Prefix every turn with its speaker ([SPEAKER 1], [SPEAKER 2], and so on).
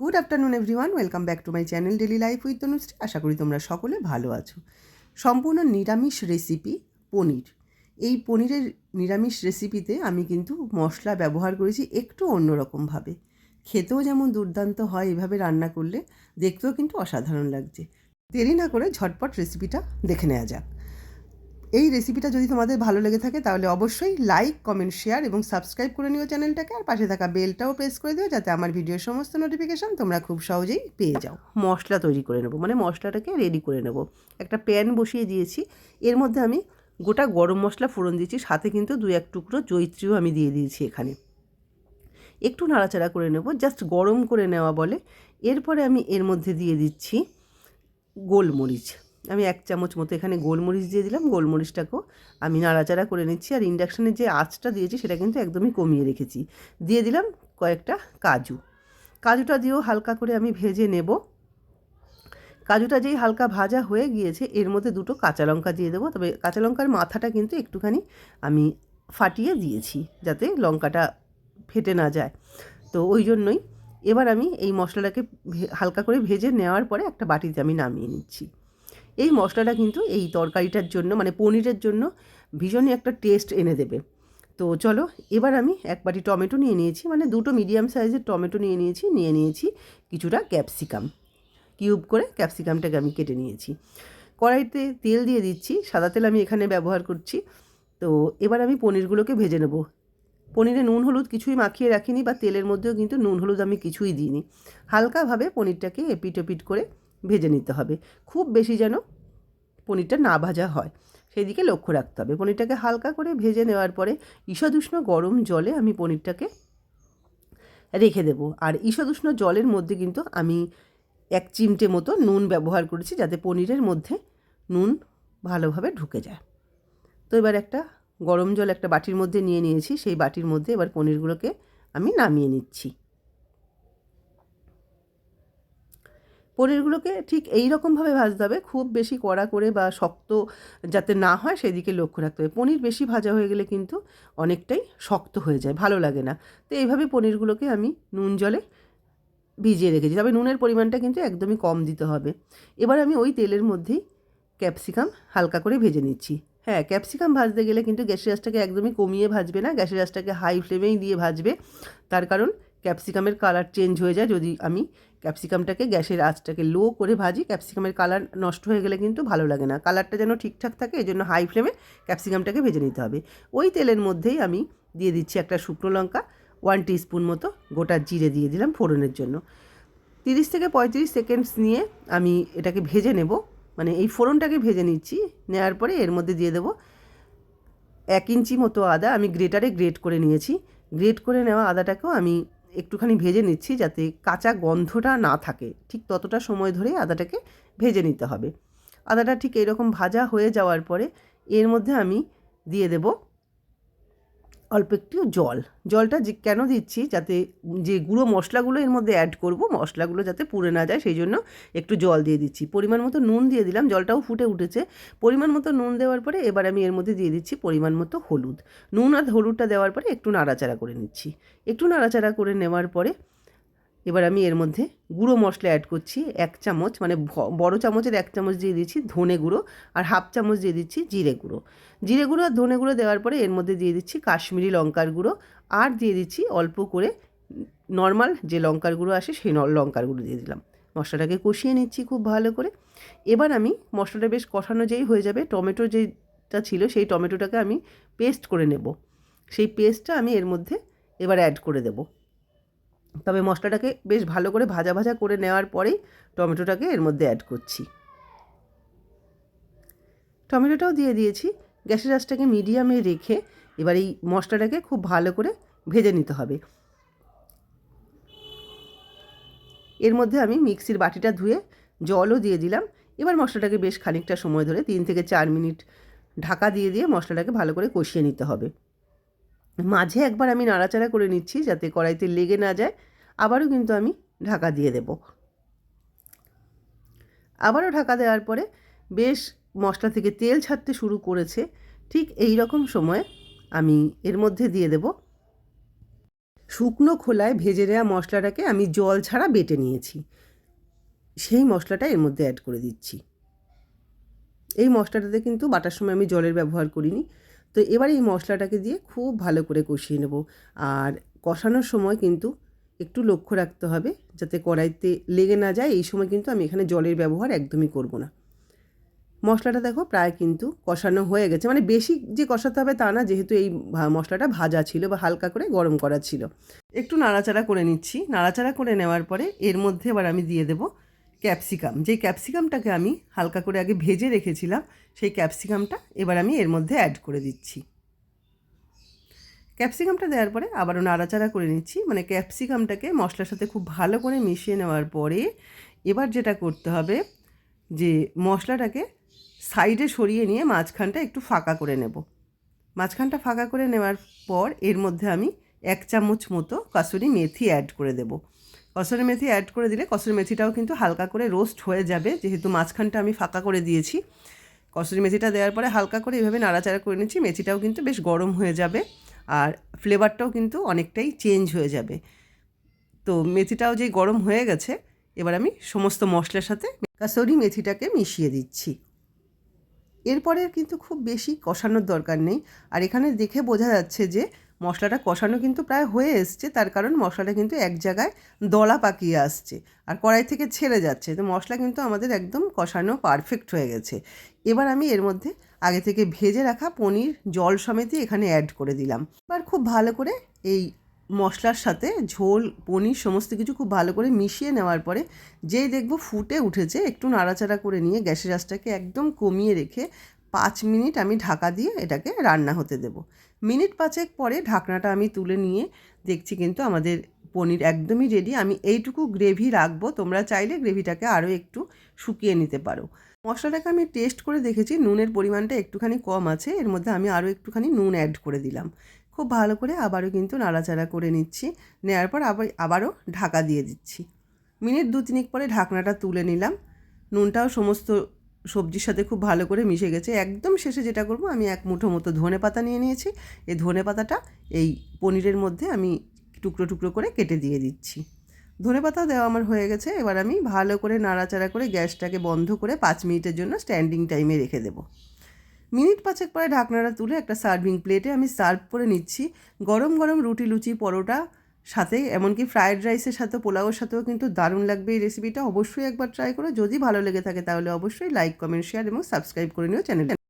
[SPEAKER 1] Good afternoon everyone welcome back to my channel daily life with Tanushree আশা করি তোমরা সকলে ভালো আছো। সম্পূর্ণ নিরামিষ রেসিপি পনির। এই পনিরের নিরামিষ রেসিপিতে আমি কিন্তু মশলা ব্যবহার করেছি একটু অন্যরকমভাবে। খেতেও যেমন দুর্দান্ত হয় এভাবে রান্না করলে, দেখতেও কিন্তু অসাধারণ লাগছে। দেরি না করে ঝটপট রেসিপিটা দেখে নেওয়া যাক। এই রেসিপিটা যদি তোমাদের ভালো লেগে থাকে, তাহলে অবশ্যই লাইক কমেন্ট শেয়ার এবং সাবস্ক্রাইব করে নিও চ্যানেলটাকে আর পাশে থাকা বেলটাও প্রেস করে দিও যাতে আমার ভিডিওর সমস্ত নোটিফিকেশান তোমরা খুব সহজেই পেয়ে যাও। মশলা তৈরি করে নেব মানে মশলাটাকে রেডি করে নেব। একটা প্যান বসিয়ে দিয়েছি, এর মধ্যে আমি গোটা গরম মশলা ফোড়ন দিয়েছি, সাথে কিন্তু দু এক টুকরো জৈত্রীও আমি দিয়ে দিয়েছি এখানে। একটু নাড়াচাড়া করে নেব জাস্ট গরম করে নেওয়া বলে। এরপরে আমি এর মধ্যে দিয়ে দিচ্ছি গোলমরিচ। আমি এক চামচ মতো এখানে গোলমরিচ দিয়ে দিলাম, গোলমরিচটাকেও আমি নাড়াচাড়া করে নিচ্ছি আর ইন্ডাকশানে যে আঁচটা দিয়েছি সেটা কিন্তু একদমই কমিয়ে রেখেছি। দিয়ে দিলাম কয়েকটা কাজু। কাজুটা দিয়েও হালকা করে আমি ভেজে নেব। কাজুটা যেই হালকা ভাজা হয়ে গিয়েছে, এর মধ্যে দুটো কাঁচা লঙ্কা দিয়ে দেবো। তবে কাঁচা লঙ্কার মাথাটা কিন্তু একটুখানি আমি ফাটিয়ে দিয়েছি যাতে লঙ্কাটা ফেটে না যায়। তো ওই জন্যই এবার আমি এই মশলাটাকে হালকা করে ভেজে নেওয়ার পরে একটা বাটিতে আমি নামিয়ে নিচ্ছি। এই মশলাটা কিন্তু এই তরকারিটার জন্য মানে পনিরের জন্য ভীষণই একটা টেস্ট এনে দেবে। তো চলো, এবার আমি এক বাটি টমেটো নিয়ে নিয়েছি মানে দুটো মিডিয়াম সাইজের টমেটো নিয়ে নিয়েছি নিয়ে নিয়েছি কিছুটা ক্যাপসিকাম কিউব করে ক্যাপসিকামটাকে আমি কেটে নিয়েছি। কড়াইতে তেল দিয়ে দিচ্ছি, সাদা তেল আমি এখানে ব্যবহার করছি। তো এবার আমি পনিরগুলোকে ভেজে নেব। পনিরে নুন, হলুদ কিছুই মাখিয়ে রাখিনি বা তেলের মধ্যেও কিন্তু নুন, হলুদ আমি কিছুই দিইনি। হালকাভাবে পনিরটাকে এপিট ওপিট করে ভেজে নিতে হবে। খুব বেশি যেন পনিরটা না ভাজা হয়। সেই দিকে লক্ষ্য রাখতে হবে। পনিরটাকে হালকা করে ভেজে নেওয়ার পরে ঈষদুষ্ণ গরম জলে আমি পনিরটাকে রেখে দেবো। আর ঈষদুষ্ণ জলের মধ্যে কিন্তু আমি এক চিমটে মতো নুন ব্যবহার করেছি যাতে পনিরের মধ্যে নুন ভালোভাবে ঢুকে যায়। তো এবার একটা গরম জল একটা বাটির মধ্যে নিয়ে নিয়েছি। সেই বাটির মধ্যে এবার পনিরগুলোকে আমি নামিয়ে নিচ্ছি। পনিরগুলোকে ঠিক এই রকমভাবে ভাজতে হবে। খুব বেশি কড়া করে বা শক্ত যাতে না হয় সেদিকে লক্ষ্য রাখতে হবে। পনির বেশি ভাজা হয়ে গেলে কিন্তু অনেকটাই শক্ত হয়ে যায়, ভালো লাগে না। তো এইভাবে পনিরগুলোকে আমি নুন জলে ভিজিয়ে রেখেছি। তবে নুনের পরিমাণটা কিন্তু একদমই কম দিতে হবে। এবার আমি ওই তেলের মধ্যেই ক্যাপসিকাম হালকা করে ভেজে নিচ্ছি। হ্যাঁ ক্যাপসিকাম ভাজতে গেলে কিন্তু গ্যাসের আঁচটাকে একদমই কমিয়ে ভাজবে না। গ্যাসের আঁচটাকে হাই ফ্লেমেই দিয়ে ভাজবে। তার কারণ ক্যাপসিকামের কালার চেঞ্জ হয়ে যায় যদি আমি ক্যাপসিকামটাকে গ্যাসের আঁচটাকে লো করে ভাজি, ক্যাপসিকামের কালার নষ্ট হয়ে গেলে কিন্তু ভালো লাগে না। কালারটা যেন ঠিকঠাক থাকে এই জন্য হাই ফ্লেমে ক্যাপসিকামটাকে ভেজে নিতে হবে। ওই তেলের মধ্যেই আমি দিয়ে দিচ্ছি একটা শুকনো লঙ্কা ওয়ান টিস্পুন মতো গোটা জিরে দিয়ে দিলাম ফোড়নের জন্য। তিরিশ থেকে পঁয়ত্রিশ সেকেন্ডস নিয়ে আমি এটাকে ভেজে নেব। মানে এই ফোড়নটাকে ভেজে নিচ্ছি নেওয়ার পরে এর মধ্যে দিয়ে দেবো এক ইঞ্চি মতো আদা। আমি গ্রেটারে গ্রেট করে নিয়েছি। গ্রেট করে নেওয়া আদাটাকেও আমি একটুখানি ভেজে নিচ্ছি যাতে কাঁচা গন্ধটা না থাকে। ঠিক ততটা সময় ধরে আদাটাকে ভেজে নিতে হবে। আদাটা ঠিক এরকম ভাজা হয়ে যাওয়ার পরে এর মধ্যে আমি দিয়ে দেব অল্প একটু জল। জলটা যে, কেন দিচ্ছি? যাতে যে গুঁড়ো মশলাগুলো এর মধ্যে অ্যাড করব, মশলাগুলো যাতে পুড়ে না যায়, সেই জন্য একটু জল দিয়ে দিচ্ছি। পরিমাণ মতো নুন দিয়ে দিলাম, জলটাও ফুটে উঠেছে। পরিমাণ মতো নুন দেওয়ার পরে এবার আমি এর মধ্যে দিয়ে দিচ্ছি পরিমাণ মতো হলুদ। নুন আর হলুদটা দেওয়ার পরে একটু নাড়াচাড়া করে নিচ্ছি। একটু নাড়াচাড়া করে নেওয়ার পরে এবার আমি এর মধ্যে গুঁড়ো মশলা অ্যাড করছি এক চামচ মানে বড় চামচের এক চামচ দিয়ে দিচ্ছি ধনে গুঁড়ো আর হাফ চামচ দিয়ে দিচ্ছি জিরে গুঁড়ো। জিরে গুঁড়ো আর ধনে গুঁড়ো দেওয়ার পরে এর মধ্যে দিয়ে দিচ্ছি কাশ্মীরি লঙ্কার গুঁড়ো আর দিয়ে দিচ্ছি অল্প করে নর্মাল যে লঙ্কার গুঁড়ো আসে সেই লঙ্কার গুঁড়ো দিয়ে দিলাম। মশলাটাকে কষিয়ে নিচ্ছি খুব ভালো করে। এবার আমি মশলাটা বেশ কষানো যেই হয়ে যাবে, টমেটো যেটা ছিল সেই টমেটোটাকে আমি পেস্ট করে নেব। সেই পেস্টটা আমি এর মধ্যে এবার অ্যাড করে দেবো। তবে মশলাটাকে বেশ ভালো করে ভাজা ভাজা করে নেওয়ার পরেই টমেটোটাকে এর মধ্যে অ্যাড করছি। টমেটোটাও দিয়ে দিয়েছি। গ্যাসের আঁচটাকে মিডিয়ামে রেখে এবার এই মশলাটাকে খুব ভালো করে ভেজে নিতে হবে। এর মধ্যে আমি মিক্সির বাটিটা ধুয়ে জলও দিয়ে দিলাম। এবার মশলাটাকে বেশ খানিকটা সময় ধরে তিন থেকে চার মিনিট ঢাকা দিয়ে দিয়ে মশলাটাকে ভালো করে কষিয়ে নিতে হবে। মাঝে একবার আমি নাড়াচাড়া করে নিচ্ছি যাতে কড়াইতে লেগে না যায়। আবারও কিন্তু আমি ঢাকা দিয়ে দেব। আবারও ঢাকা দেওয়ার পরে বেশ মশলা থেকে তেল ছাড়তে শুরু করেছে। ঠিক এই রকম সময় আমি এর মধ্যে দিয়ে দেব। শুকনো খোলায় ভেজে দেওয়া মশলাটাকে আমি জল ছাড়া বেটে নিয়েছি। সেই মশলাটা এর মধ্যে অ্যাড করে দিচ্ছি। এই মশলাটাতে কিন্তু বাটার সময় আমি জলের ব্যবহার করিনি। তো এবার এই মশলাটাকে দিয়ে খুব ভালো করে কষিয়ে নেব। আর কষানোর সময় কিন্তু একটু লক্ষ্য রাখতে হবে যাতে কড়াইতে লেগে না যায়। এই সময় কিন্তু আমি এখানে জলের ব্যবহার একদমই করব না। মশলাটা দেখো প্রায় কিন্তু কষানো হয়ে গেছে। মানে বেশি যে কষাতে হবে তা না, যেহেতু এই মশলাটা ভাজা ছিল বা হালকা করে গরম করা ছিল। একটু নাড়াচাড়া করে নিচ্ছি। নাড়াচাড়া করে নেওয়ার পরে এর মধ্যে এবার আমি দিয়ে দেবো ক্যাপসিকাম। যেই ক্যাপসিকামটাকে আমি হালকা করে আগে ভেজে রেখেছিলাম, সেই ক্যাপসিকামটা এবার আমি এর মধ্যে অ্যাড করে দিচ্ছি। ক্যাপসিকামটা দেওয়ার পরে আবারও নাড়াচাড়া করে নিচ্ছি। মানে ক্যাপসিকামটাকে মশলার সাথে খুব ভালো করে মিশিয়ে নেওয়ার পরে এবার যেটা করতে হবে, যে মশলাটাকে সাইডে সরিয়ে নিয়ে মাঝখানটা একটু ফাঁকা করে নেব। মাঝখানটা ফাঁকা করে নেওয়ার পর এর মধ্যে আমি এক চামচ মতো কাসুরি মেথি অ্যাড করে দেবো। কসুরি মেথি অ্যাড করে দিলে কসুরি মেথিটাও কিন্তু হালকা করে রোস্ট হয়ে যাবে। যেহেতু মাঝখানটা আমি ফাঁকা করে দিয়েছি। কসুরি মেথিটা দেওয়ার পরে হালকা করে এভাবে নাড়াচাড়া করে নিচ্ছি। মেথিটাও কিন্তু বেশ গরম হয়ে যাবে আর ফ্লেভারটাও কিন্তু অনেকটাই চেঞ্জ হয়ে যাবে। তো মেথিটাও যে গরম হয়ে গেছে, এবার আমি সমস্ত মশলার সাথে কাসরি মেথিটাকে মিশিয়ে দিচ্ছি। এরপরে কিন্তু খুব বেশি কষানোর দরকার নেই। আর এখানে দেখে বোঝা যাচ্ছে যে মশলাটা কষানো কিন্তু প্রায় হয়ে এসছে, তার কারণ মশলাটা কিন্তু এক জায়গায় দলা পাকিয়ে আসছে আর কড়াই থেকে ছেড়ে যাচ্ছে। তো মশলা কিন্তু আমাদের একদম কষানো পারফেক্ট হয়ে গেছে। এবার আমি এর মধ্যে আগে থেকে ভেজে রাখা পনির, জল সমেতই এখানে অ্যাড করে দিলাম। এবার খুব ভালো করে এই মশলার সাথে ঝোল, পনির সমস্ত কিছু খুব ভালো করে মিশিয়ে নেওয়ার পরে যেই দেখব ফুটে উঠেছে, একটু নাড়াচাড়া করে নিয়ে গ্যাসের আঁচটাকে একদম কমিয়ে রেখে পাঁচ মিনিট আমি ঢাকা দিয়ে এটাকে রান্না হতে দেব। মিনিট পাঁচেক পরে ঢাকনাটা আমি তুলে নিয়ে দেখছি কিন্তু আমাদের পনির একদমই রেডি আমি এইটুকু গ্রেভি রাখব, তোমরা চাইলে গ্রেভিটাকে আরও একটু শুকিয়ে নিতে পারো। মশলাটাকে আমি টেস্ট করে দেখেছি, নুনের পরিমাণটা একটুখানি কম আছে, এর মধ্যে আমি আরও একটুখানি নুন অ্যাড করে দিলাম। খুব ভালো করে আবারও কিন্তু নাড়াচাড়া করে নিচ্ছি নেওয়ার পর আবার, আবারও ঢাকা দিয়ে দিচ্ছি। মিনিট দু তিনিক পরে ঢাকনাটা তুলে নিলাম। নুনটাও সমস্ত সবজির সাথে খুব ভালো করে মিশে গেছে। একদম শেষে যেটা করব, আমি এক মুঠো মতো ধনে পাতা নিয়ে নিয়েছি। এই ধনে পাতাটা এই পনিরের মধ্যে আমি টুকরো টুকরো করে কেটে দিয়ে দিচ্ছি। ধনে পাতাও দেওয়া আমার হয়ে গেছে। এবার আমি ভালো করে নাড়াচাড়া করে গ্যাসটাকে বন্ধ করে পাঁচ মিনিটের জন্য স্ট্যান্ডিং টাইমে রেখে দেবো। মিনিট পাঁচেক পরে ঢাকনাটা তুলে একটা সার্ভিং প্লেটে আমি সার্ভ করে নিচ্ছি। গরম গরম রুটি, লুচি, পরোটা সাথে, এমনকি ফ্রায়েড রাইসের সাথে, পোলাওয়ের সাথেও কিন্তু দারুণ লাগবে এই রেসিপিটা অবশ্যই একবার ট্রাই করো। যদি ভালো লেগে থাকে তাহলে অবশ্যই লাইক কমেন্ট শেয়ার এবং সাবস্ক্রাইব করে নিও চ্যানেলটা